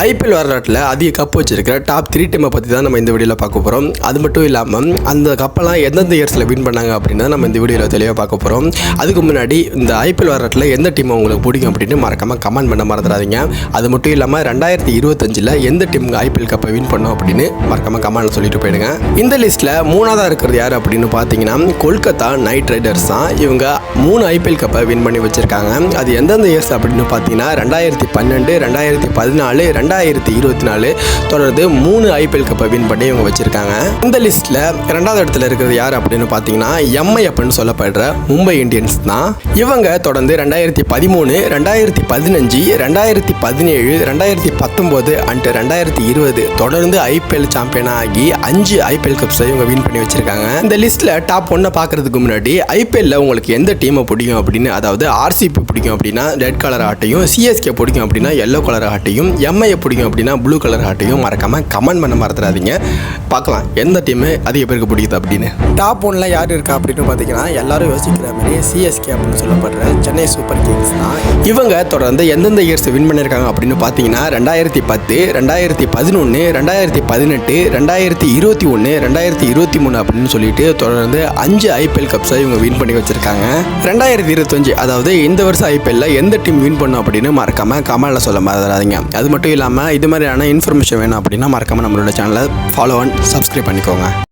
IPL வரலாற்றில் அதிக cup வச்சிருக்கிற டாப் த்ரீ டீமை பற்றி தான் நம்ம இந்த வீடியோவில் பார்க்க போகிறோம் அது மட்டும் இல்லாமல் அந்த கப்பெல்லாம் எந்தெந்த இயர்ஸில் வின் பண்ணாங்க அப்படின்னு நம்ம இந்த வீடியோவில் தெளிவாக பார்க்க போகிறோம் அதுக்கு முன்னாடி இந்த ஐபிஎல் வரலாற்றில் எந்த டீம் உங்களுக்கு பிடிக்கும் அப்படின்னு மறக்காமல் கமெண்ட் பண்ண மறந்துடாதீங்க. அது மட்டும் இல்லாமல் ரெண்டாயிரத்தி இருபத்தஞ்சில் எந்த டீம் ஐபிஎல் கப்பை வின் பண்ணோம் அப்படின்னு மறக்காமல் கமெண்ட்ல சொல்லிட்டு போயிடுங்க. இந்த லிஸ்ட்டில் மூணாவதாக இருக்கிறது யார் அப்படின்னு பார்த்தீங்கன்னா கொல்கத்தா நைட் ரைடர்ஸ் தான் இவங்க மூணு ஐபிஎல் கப்பை வின் பண்ணி வச்சிருக்காங்க. அது எந்தெந்த இயர்ஸ் அப்படின்னு பார்த்தீங்கன்னா ரெண்டாயிரத்தி பன்னெண்டு ரெண்டாயிரத்தி பதினாலு ரெண்டு ரெண்டாயிரத்தி இருபத்தி நாலு தொடர்ந்து மூணு ஐபிஎல் கப்பை வின் பண்ணி இவங்க வச்சிருக்காங்க. இந்த லிஸ்ட்டில் ரெண்டாவது இடத்துல இருக்கிறது யார் அப்படின்னு பார்த்தீங்கன்னா எம்ஐ அப்படின்னு சொல்லப்படுற மும்பை இந்தியன்ஸ் தான். இவங்க தொடர்ந்து ரெண்டாயிரத்தி பதிமூணு ரெண்டாயிரத்தி பதினஞ்சு ரெண்டாயிரத்தி பதினேழு ரெண்டாயிரத்தி பத்தொம்போது அண்ட் ரெண்டாயிரத்தி இருபது தொடர்ந்து ஐபிஎல் சாம்பியன் ஆகி அஞ்சு ஐபிஎல் கப்ஸை இவங்க வின் பண்ணி வச்சிருக்காங்க. இந்த லிஸ்ட்டில் டாப் ஒன்னை பார்க்கறதுக்கு முன்னாடி ஐபிஎல்ல உங்களுக்கு எந்த டீமை பிடிக்கும் அப்படின்னு அதாவது ஆர்சிபி பிடிக்கும் அப்படின்னா ரெட் கலர் ஆட்டையும் சிஎஸ்கே பிடிக்கும் அப்படின்னா எல்லோ கலர் ஆட்டையும் எம்ஐ பிடிக்கும் அப்படின்னா ப்ளூ கலர் ஆட்டையும் மறக்காம கமெண்ட் பண்ண மறந்துடாதீங்க. பார்க்கலாம் எந்த டீமு அதிக பேருக்கு பிடிக்குது அப்படின்னு. டாப் ஒன்ல யார் இருக்கா அப்படின்னு பார்த்தீங்கன்னா எல்லாரும் யோசிக்கிற மாதிரி சிஎஸ்கே அப்படின்னு சொல்லப்படுற சென்னை சூப்பர் கிங்ஸ் தான். இவங்க தொடர்ந்து எந்தெந்த இயர்ஸ் வின் பண்ணியிருக்காங்க அப்படின்னு பார்த்தீங்கன்னா ரெண்டாயிரத்தி பத்து ரெண்டாயிரத்தி பதினொன்று ரெண்டாயிரத்தி பதினெட்டு ரெண்டாயிரத்தி இருபத்தி ஒன்று ரெண்டாயிரத்தி இருபத்தி மூணு அப்படின்னு சொல்லிட்டு தொடர்ந்து அஞ்சு ஐபிஎல் கப்ஸை இவங்க வின் பண்ணி வச்சிருக்காங்க. ரெண்டாயிரத்தி இருபத்தஞ்சு அதாவது இந்த வருஷம் ஐபிஎல்ல எந்த டீம் வின் பண்ணும் அப்படின்னு மறக்காம கமெண்ட்ல சொல்ல மறந்துடாதீங்க. அது மட்டும் இல்லாமல் இது மாதிரியான இன்ஃபர்மேஷன் வேணும் அப்படின்னா மறக்காமல் நம்மளோட சேனலை ஃபாலோ அண்ட் சப்ஸ்கிரைப் பண்ணிக்கோங்க.